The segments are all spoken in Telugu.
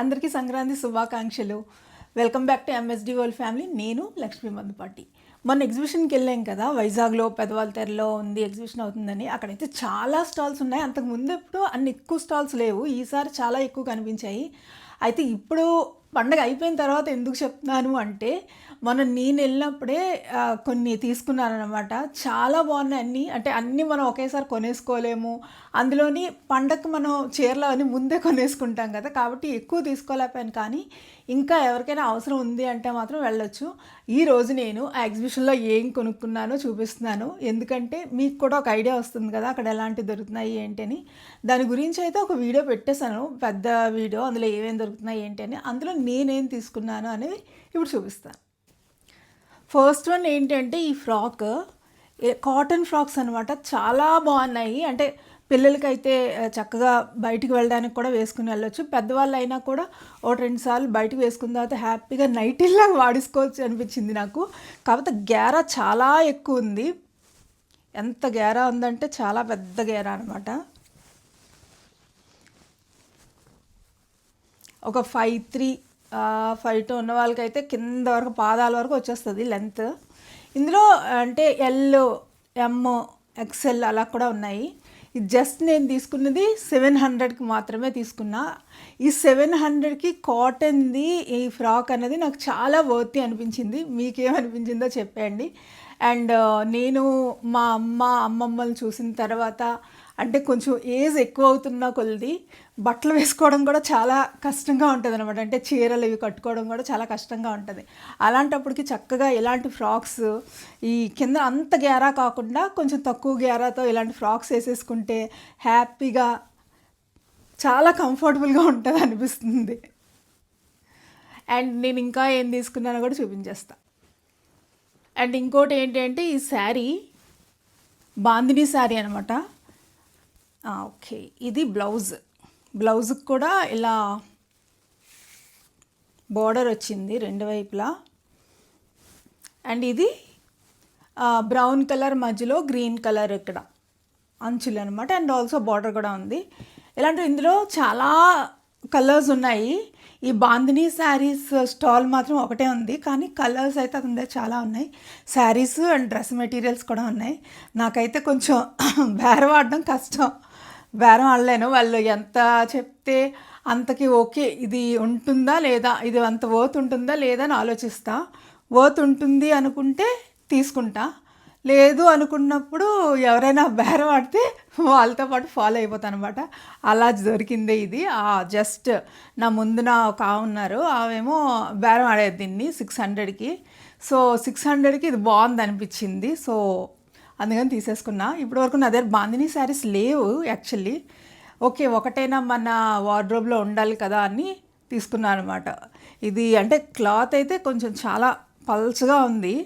అందరికీ సంక్రాంతి శుభాకాంక్షలు. Welcome back to MSD world family నేను లక్ష్మీ మందుపాటి. మొన్న ఎగ్జిబిషన్కి వెళ్ళాం కదా వైజాగ్లో పెదవాళ్ళ తెరలో ఉంది ఎగ్జిబిషన్ అవుతుందని. అక్కడైతే చాలా స్టాల్స్ ఉన్నాయి. అంతకు ముందు ఎప్పుడు అన్ని ఎక్కువ స్టాల్స్ లేవు. ఈసారి చాలా ఎక్కువ కనిపించాయి. అయితే ఇప్పుడు పండగ అయిపోయిన తర్వాత ఎందుకు చెప్తున్నాను అంటే మనం నేను వెళ్ళినప్పుడే కొన్ని తీసుకున్నాను అనమాట చాలా బాగున్నాయి అన్నీ. అంటే అన్నీ మనం ఒకేసారి కొనేసుకోలేము. అందులోని పండగకి మనం చీరలు అని ముందే కొనేసుకుంటాం కదా. కాబట్టి ఎక్కువ తీసుకోలేకపోయాను. కానీ ఇంకా ఎవరికైనా అవసరం ఉంది అంటే మాత్రం వెళ్ళొచ్చు. ఈ రోజు నేను ఆ ఎగ్జిబిషన్లో ఏం కొనుక్కున్నానో చూపిస్తున్నాను. ఎందుకంటే మీకు కూడా ఒక ఐడియా వస్తుంది కదా అక్కడ ఎలాంటివి దొరుకుతున్నాయి ఏంటి అని. దాని గురించి అయితే ఒక వీడియో పెట్టేశాను. పెద్ద వీడియో. అందులో ఏమేమి దొరుకుతున్నాయి ఏంటి అని. అందులో నేనేం తీసుకున్నాను అనేది ఇప్పుడు చూపిస్తాను. ఫస్ట్ వన్ ఏంటంటే ఈ ఫ్రాక్ కాటన్ ఫ్రాక్స్ అనమాట చాలా బాగున్నాయి. అంటే పిల్లలకైతే చక్కగా బయటికి వెళ్ళడానికి కూడా వేసుకుని వెళ్ళొచ్చు. పెద్దవాళ్ళు అయినా కూడా ఒకటి రెండు సార్లు బయటకు వేసుకున్న తర్వాత హ్యాపీగా నైటీలాగా వాడేసుకోవచ్చు అనిపించింది నాకు. కాకపోతే గేరా చాలా ఎక్కువ ఉంది. ఎంత గేరా ఉందంటే చాలా పెద్ద గేరా అనమాట ఒక ఫైవ్ త్రీ ఫైవ్ టూ ఉన్న వాళ్ళకైతే కింద వరకు పాదాల వరకు వచ్చేస్తుంది లెంత్ ఇందులో అంటే ఎల్ ఎమ్ ఎక్సెల్ అలా కూడా ఉన్నాయి. ఇది జస్ట్ నేను తీసుకున్నది సెవెన్ హండ్రెడ్కి మాత్రమే తీసుకున్నా. ఈ సెవెన్ హండ్రెడ్కి కాటన్ది ఈ ఫ్రాక్ అనేది నాకు చాలా వర్తి అనిపించింది. మీకేమనిపించిందో చెప్పండి అండ్ నేను మా అమ్మ అమ్మమ్మలు చూసిన తర్వాత అంటే కొంచెం ఏజ్ ఎక్కువ అవుతున్న కొలది బట్టలు వేసుకోవడం కూడా చాలా కష్టంగా ఉంటుంది అనమాట అంటే చీరలు ఇవి కట్టుకోవడం కూడా చాలా కష్టంగా ఉంటుంది. అలాంటప్పటికి చక్కగా ఇలాంటి ఫ్రాక్స్ ఈ కింద అంత గేరా కాకుండా కొంచెం తక్కువ గేరాతో ఇలాంటి ఫ్రాక్స్ వేసేసుకుంటే హ్యాపీగా చాలా కంఫర్టబుల్గా ఉంటుంది అనిపిస్తుంది అండ్ నేను ఇంకా ఏం తీసుకున్నానో కూడా చూపించేస్తా. అండ్ ఇంకోటి ఏంటి అంటే ఈ శారీ బాందిని శారీ అనమాట ఓకే. ఇది బ్లౌజ్. బ్లౌజ్కి కూడా ఇలా బార్డర్ వచ్చింది రెండు వైపులా. అండ్ ఇది బ్రౌన్ కలర్ మధ్యలో గ్రీన్ కలర్ ఇక్కడ అంచులు అనమాట అండ్ ఆల్సో బార్డర్ కూడా ఉంది. ఇలాంటి ఇందులో చాలా కలర్స్ ఉన్నాయి. ఈ బాందిని శారీస్ స్టాల్ మాత్రం ఒకటే ఉంది. కానీ కలర్స్ అయితే అతని చాలా ఉన్నాయి. శారీస్ అండ్ డ్రెస్ మెటీరియల్స్ కూడా ఉన్నాయి. నాకైతే కొంచెం బేరవాడడం కష్టం. బేరం ఆడలేను. వాళ్ళు ఎంత చెప్తే అంతకి ఓకే. ఇది ఉంటుందా లేదా? ఇది అంత ఓత్ ఉంటుందా లేదా అని ఆలోచిస్తా. ఓత్ ఉంటుంది అనుకుంటే తీసుకుంటా. లేదు అనుకున్నప్పుడు ఎవరైనా బేరం ఆడితే వాళ్ళతో పాటు ఫాలో అయిపోతాను అనమాట అలా దొరికిందే ఇది. జస్ట్ నా ముందున ఒక ఆమె ఉన్నారు. ఆమెమో బేరం ఆడేది దీన్ని సిక్స్ హండ్రెడ్కి. సో సిక్స్ హండ్రెడ్కి ఇది బాగుంది అనిపించింది. సో అందుకని తీసేసుకున్నా. ఇప్పటివరకు నా దగ్గర బాందిని శారీస్ లేవు యాక్చువల్లీ. ఓకే ఒకటైనా మన వార్డ్రోబ్లో ఉండాలి కదా అని తీసుకున్నాను అనమాట ఇది అంటే క్లాత్ అయితే కొంచెం చాలా పల్స్గా ఉంది.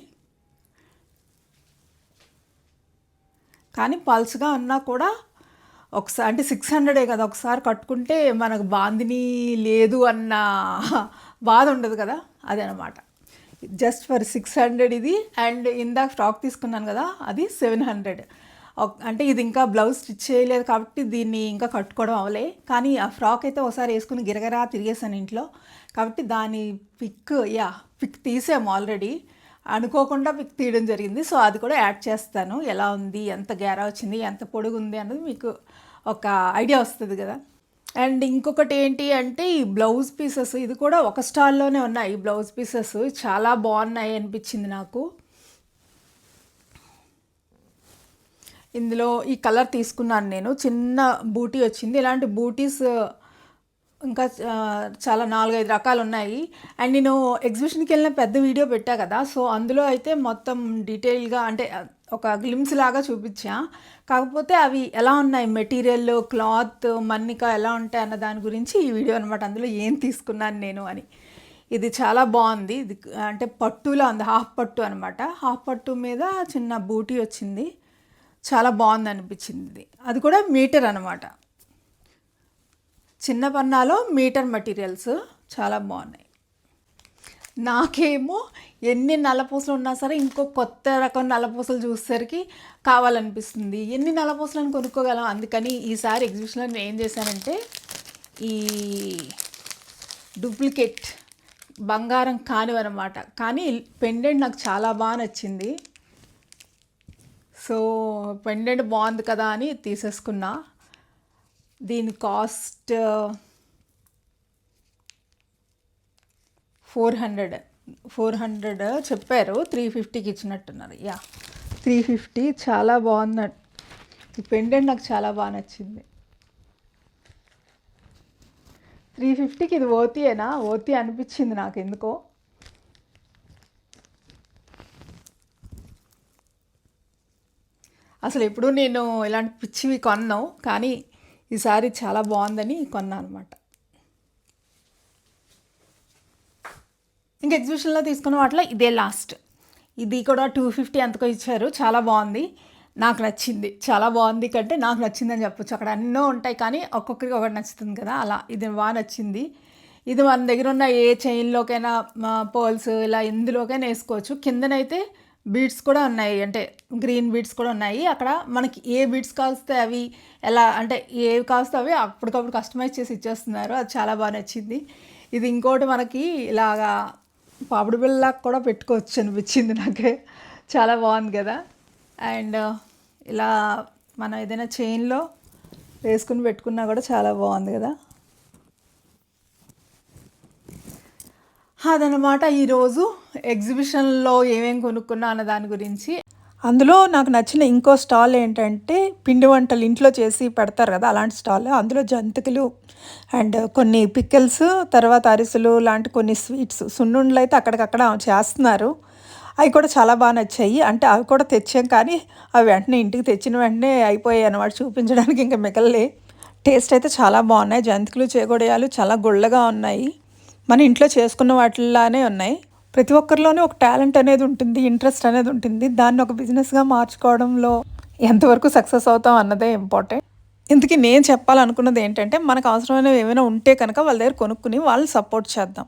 కానీ పల్స్గా ఉన్నా కూడా ఒకసారి అంటే సిక్స్ హండ్రెడే కదా ఒకసారి కట్టుకుంటే మనకు బాందిని లేదు అన్న బాధ ఉండదు కదా? అదనమాట జస్ట్ ఫర్ సిక్స్ హండ్రెడ్ ఇది. అండ్ ఇందాక ఫ్రాక్ తీసుకున్నాను కదా అది సెవెన్ హండ్రెడ్. అంటే ఇది ఇంకా బ్లౌజ్ స్టిచ్ చేయలేదు కాబట్టి దీన్ని ఇంకా కట్టుకోవడం అవలే. కానీ ఆ ఫ్రాక్ అయితే ఒకసారి వేసుకుని గిరగరా తిరిగేసాను ఇంట్లో. కాబట్టి దాని పిక్ యా పిక్ తీసాము ఆల్రెడీ. అనుకోకుండా పిక్ తీయడం జరిగింది. సో అది కూడా యాడ్ చేస్తాను. ఎలా ఉంది ఎంత గేరా వచ్చింది ఎంత పొడుగు ఉంది అన్నది మీకు ఒక ఐడియా వస్తుంది కదా. అండ్ ఇంకొకటి ఏంటి అంటే ఈ బ్లౌజ్ పీసెస్ ఇది కూడా ఒక స్టాల్లోనే ఉన్నాయి. ఈ బ్లౌజ్ పీసెస్ చాలా బాగున్నాయి అనిపించింది నాకు. ఇందులో ఈ కలర్ తీసుకున్నాను నేను. చిన్న బూటీ వచ్చింది. ఇలాంటి బూటీస్ ఇంకా చాలా నాలుగైదు రకాలు ఉన్నాయి. అండ్ నేను ఎగ్జిబిషన్కి వెళ్ళిన పెద్ద వీడియో పెట్టా కదా. సో అందులో అయితే మొత్తం డీటెయిల్గా అంటే ఒక గ్లిమ్స్ లాగా చూపించా. కాకపోతే అవి ఎలా ఉన్నాయి? మెటీరియల్ క్లాత్ మన్నిక ఎలా ఉంటాయి అన్న దాని గురించి ఈ వీడియో అనమాట అందులో ఏం తీసుకున్నాను నేను అని. ఇది చాలా బాగుంది. ఇది అంటే పట్టులో ఉంది హాఫ్ పట్టు అనమాట హాఫ్ పట్టు మీద చిన్న బూటీ వచ్చింది. చాలా బాగుంది అనిపించింది ఇది. అది కూడా మీటర్ అనమాట చిన్న పన్నాలో మీటర్ మెటీరియల్స్. చాలా బాగున్నాయి. నాకేమో ఎన్ని నల్లపూసలు ఉన్నా సరే ఇంకో కొత్త రకం నల్లపూసలు చూసేసరికి కావాలనిపిస్తుంది. ఎన్ని నల్లపూసలను కొనుక్కోగలం? అందుకని ఈసారి ఎగ్జిబిషన్లో నేను ఏం చేశానంటే ఈ డూప్లికేట్ బంగారం కానివన్నమాట. కానీ పెండెంట్ నాకు చాలా బాగా నచ్చింది. సో పెండెంట్ బాగుంది కదా అని తీసేసుకున్నా. దీని cost four hundred four hundred చెప్పారు. త్రీ ఫిఫ్టీకి ఇచ్చినట్టున్నారు. యా త్రీ ఫిఫ్టీ చాలా బాగుంది ఈ పెండెంట్ నాకు చాలా బాగా నచ్చింది. త్రీ ఫిఫ్టీకి ఇది ఓతియేనా ఓతి అనిపించింది నాకు ఎందుకో. అసలు ఎప్పుడు నేను ఇలాంటి పిచ్చివి కొన్నాను కానీ ఈసారి చాలా బాగుందని కొన్నాను అనమాట ఇంకా ఎగ్జిబిషన్లో తీసుకున్న వాటిలో ఇదే లాస్ట్ ఇది కూడా టూ ఫిఫ్టీ ఎంతకో ఇచ్చారు. చాలా బాగుంది. నాకు నచ్చింది. చాలా బాగుంది కంటే నాకు నచ్చిందని చెప్పొచ్చు. అక్కడ ఎన్నో ఉంటాయి కానీ ఒక్కొక్కరికి ఒకటి నచ్చుతుంది కదా. అలా ఇది బాగా నచ్చింది. ఇది మన దగ్గర ఉన్న ఏ చైన్లోకైనా పర్ల్స్ ఇలా ఎందులోకైనా వేసుకోవచ్చు. కిందనైతే బీడ్స్ కూడా ఉన్నాయి. అంటే గ్రీన్ బీడ్స్ కూడా ఉన్నాయి. అక్కడ మనకి ఏ బీడ్స్ కావస్తే అవి ఎలా అంటే ఏవి కావాల్స్తే అవి అప్పటికప్పుడు కస్టమైజ్ చేసి ఇచ్చేస్తున్నారు. అది చాలా బాగా నచ్చింది. ఇది ఇంకోటి మనకి ఇలాగా పాపిడి బిళ్ళలా కూడా పెట్టుకోవచ్చు అనిపించింది నాకే. చాలా బాగుంది కదా. అండ్ uh, ఇలా మనం ఏదైనా చైన్లో వేసుకుని పెట్టుకున్నా కూడా చాలా బాగుంది కదా. అదనమాట ఈరోజు ఎగ్జిబిషన్లో ఏమేమి కొనుక్కున్నా అన్న దాని గురించి. అందులో నాకు నచ్చిన ఇంకో స్టాల్ ఏంటంటే పిండి వంటలు ఇంట్లో చేసి పెడతారు కదా అలాంటి స్టాల్. అందులో జంతికలు అండ్ కొన్ని పిక్కిల్స్ తర్వాత అరిసెలు లాంటి కొన్ని స్వీట్స్. సున్నుండలు అయితే అక్కడికక్కడ చేస్తున్నారు. అవి కూడా చాలా బాగా నచ్చాయి. అంటే అవి కూడా తెచ్చాం కానీ అవి వెంటనే ఇంటికి తెచ్చిన వెంటనే అయిపోయాయి అన్నమాట చూపించడానికి ఇంకా మిగలలే. టేస్ట్ అయితే చాలా బాగున్నాయి. జంతికలు చేగొడయాలు చాలా గుళ్ళగా ఉన్నాయి. మన ఇంట్లో చేసుకున్న వాటిలానే ఉన్నాయి. ప్రతి ఒక్కరిలోనే ఒక టాలెంట్ అనేది ఉంటుంది ఇంట్రెస్ట్ అనేది ఉంటుంది. దాన్ని ఒక బిజినెస్గా మార్చుకోవడంలో ఎంతవరకు సక్సెస్ అవుతాం అన్నదే ఇంపార్టెంట్. ఇందుకే నేను చెప్పాలనుకున్నది ఏంటంటే మనకు అవసరమైనవి ఏమైనా ఉంటే కనుక వాళ్ళ దగ్గర కొనుక్కుని వాళ్ళు సపోర్ట్ చేద్దాం.